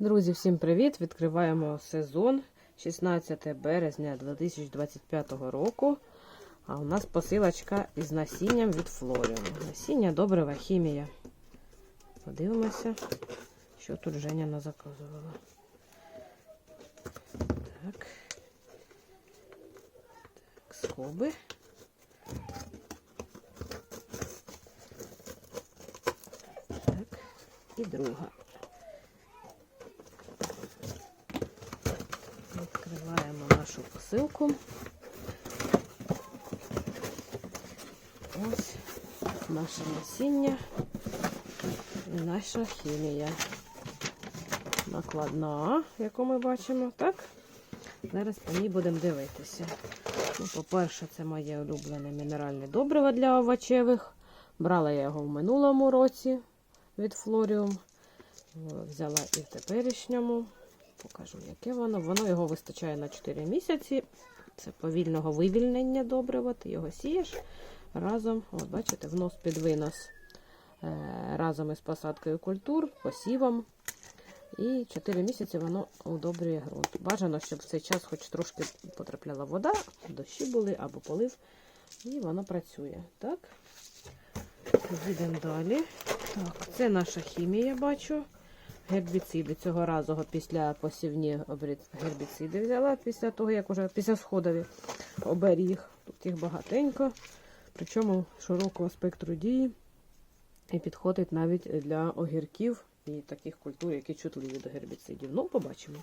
Друзі, всім привіт! Відкриваємо сезон 16 березня 2025 року. А у нас посилочка із насінням від Флоріум. Насіння добрива хімія. Подивимося, що тут Женя нас заказувала. Так. Так, скоби. Так, і друга. Відкриваємо нашу посилку. Ось наше насіння і наша хімія. Накладна, яку ми бачимо, так? Зараз по ній будемо дивитися. Ну, По-перше, це моє улюблене мінеральне добриво для овочевих. Брала я його в минулому році від Флоріум. Взяла і в теперішньому. Покажу, яке воно. Воно його вистачає на 4 місяці. Це повільного вивільнення добрива. Ти його сієш разом, от бачите, внос під винос е, разом із посадкою культур, посівом. І 4 місяці воно удобрює ґрунт. Бажано, щоб в цей час хоч трошки потрапляла вода, дощі були або полив, і воно працює. Так, їдемо далі. Так, це наша хімія, бачу. Гербіциди цього разу після посівні гербіциди взяла після того, як уже після сходові оберіг. Тут їх багатенько, причому широкого спектру дії і підходить навіть для огірків і таких культур, які чутливі до гербіцидів. Ну, побачимо.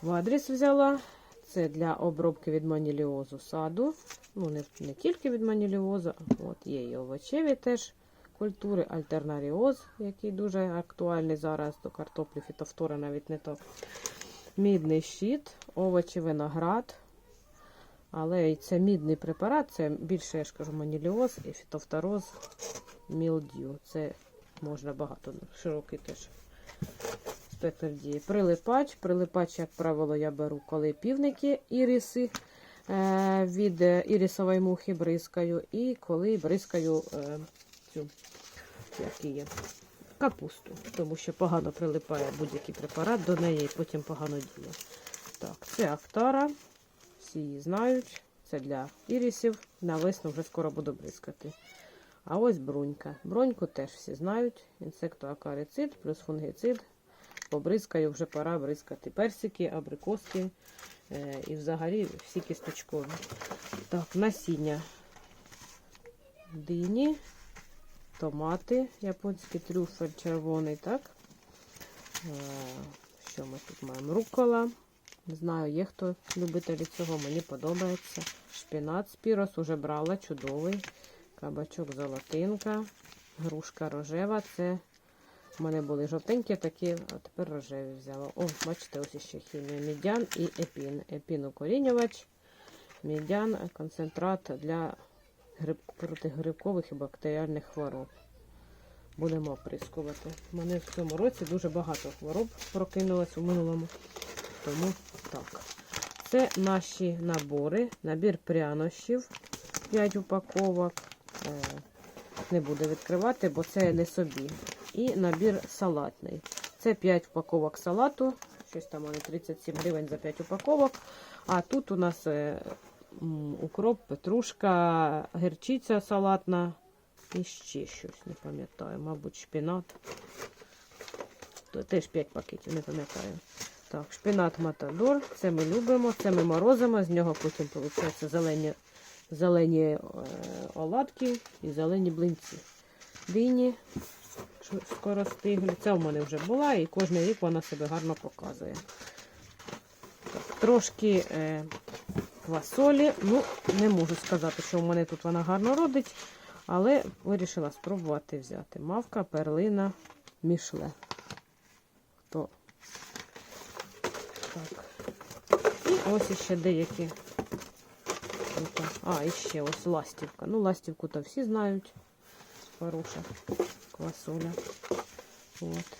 Квадріс взяла. Це для обробки від маніліозу саду. Ну, не, не тільки від маніліозу, от є і овочеві теж культури, альтернаріоз, який дуже актуальний зараз до картоплі, фітофтори навіть не то. Мідний щит, овочі, виноград. Але це мідний препарат, це більше, я ж кажу, маніліоз і фітофтороз мілдю. Це можна багато, широкий теж спектр дії. Прилипач. Прилипач, як правило, я беру, коли півники іріси е, від ірісової мухи бризкаю, і коли бризкаю е, цю як її, капусту, тому що погано прилипає будь-який препарат до неї і потім погано діє. Так, це Актара, всі її знають. Це для ірісів. На весну вже скоро буду бризкати. А ось брунька. Броньку теж всі знають. Інсектоакарицид плюс фунгицид. Побризкаю, вже пора бризкати персики, абрикоски е, і взагалі всі кісточкові. Так, насіння дині томати, японський трюфель червоний, так? Е, Що ми тут маємо? Рукола. Знаю, є хто любителі цього, мені подобається. Шпінат спірос уже брала, чудовий. Кабачок золотинка, грушка рожева. Це в мене були жовтенькі такі, а тепер рожеві взяла. О, бачите, ось ще хімія. Мідян і епін. Епін укорінювач, мідян, концентрат для гриб, протигрибкових і бактеріальних хвороб. Будемо оприскувати. У мене в цьому році дуже багато хвороб прокинулось у минулому. Тому так. Це наші набори, набір прянощів, 5 упаковок. Е, Не буду відкривати, бо це не собі. І набір салатний. Це 5 упаковок салату. Щось там вони 37 гривень за 5 упаковок. А тут у нас е, укроп, петрушка, герчиця салатна і ще щось, не пам'ятаю, мабуть, шпінат. Теж 5 пакетів, не пам'ятаю. Так, шпінат Матадор, це ми любимо, це ми морозимо, з нього потім виходить зелені зелені е, оладки і зелені блинці. Дині скоро стиглі. Це в мене вже була і кожен рік вона себе гарно показує. Так, Трошки е, квасолі. Ну, не можу сказати, що в мене тут вона гарно родить, але вирішила спробувати взяти. Мавка, перлина, мішле. То. Так. І ось ще деякі. А, і ще ось ластівка. Ну, ластівку то всі знають. Хороша квасоля. От.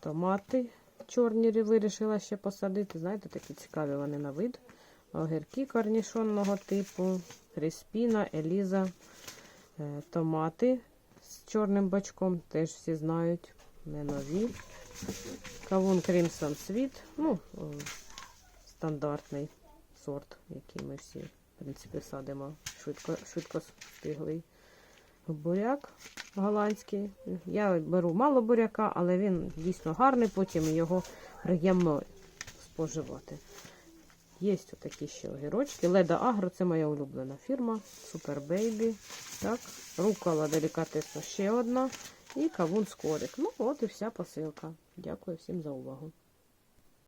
Томати чорні вирішила ще посадити. Знаєте, такі цікаві вони на вид. Огірки корнішонного типу, Креспіна, Еліза, е, томати з чорним бачком, теж всі знають. не нові. Кавун Crimson Sweet, ну, стандартний сорт, який ми всі, в принципі, садимо швидко, швидко стиглий. Буряк голландський. Я беру мало буряка, але він дійсно гарний, потім його приємно споживати. Є такі ще огірочки. Леда Агро це моя улюблена фірма. Супер Бейбі. Так, Рукала делікатесно ще одна. І кавун скорик. Ну, от і вся посилка. Дякую всім за увагу.